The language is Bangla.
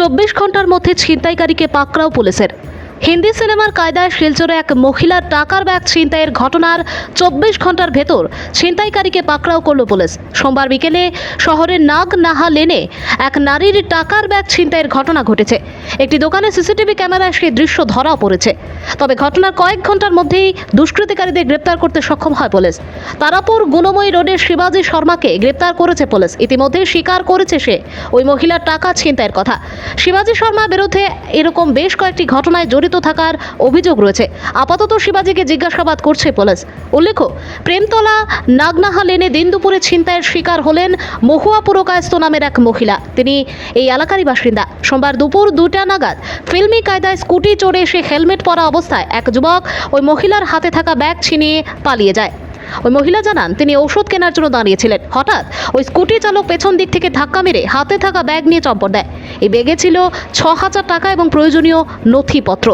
চব্বিশ ঘণ্টার মধ্যে ছিনতাইকারীকে পাকড়াও পুলিশের। হিন্দি সিনেমার কায়দায় শিলচরে এক মহিলার টাকার ব্যাগ ছিনতাইয়ের ঘটনার চব্বিশ ঘণ্টার ভেতর ছিনতাইকারীকে পাকড়াও করল পুলিশ। সোমবার বিকেলে শহরের নাগ নাহা লেনে এক নারীর টাকার ব্যাগ ছিনতাইয়ের ঘটনা ঘটেছে। একটি দোকানে সিসিটিভি ক্যামেরায় সেই দৃশ্য ধরাও পড়েছে। তবে ঘটনার কয়েক ঘণ্টার মধ্যেই দুষ্কৃতিকারীদের গ্রেপ্তার করতে সক্ষম হয় পুলিশ। তারাপুর গুণময়ী রোডের শিবাজী শর্মাকে গ্রেপ্তার করেছে পুলিশ। ইতিমধ্যে স্বীকার করেছে সে, ওই মহিলার টাকা ছিনতাইয়ের কথা। শিবাজী শর্মার বিরুদ্ধে এরকম বেশ কয়েকটি ঘটনায় জড়িত থাকার অভিযোগ রয়েছে। আপাতত শিবাজিকে জিজ্ঞাসাবাদ করছে পুলিশ। উল্লেখ্য, প্রেমতলা নাগনাহা লেনে দিন দুপুরে ছিনতাইয়ের শিকার হলেন মহুয়া পুরকায়স্ত নামের এক মহিলা। তিনি এই এলাকারই বাসিন্দা। সোমবার দুপুর দুটা নাগাদ ফিল্মি কায়দায় স্কুটি চড়ে এসে হেলমেট পরা অবস্থায় এক যুবক ওই মহিলার হাতে থাকা ব্যাগ ছিনিয়ে পালিয়ে যায়। ওই মহিলা জানান, তিনি ঔষধ কেনার জন্য দাঁড়িয়েছিলেন। হঠাৎ ওই স্কুটি চালক পেছন দিক থেকে ধাক্কা মেরে হাতে থাকা ব্যাগ নিয়ে চম্পট দেয়। এই ব্যাগে ছিল ছ হাজার টাকা এবং প্রয়োজনীয় নথিপত্র।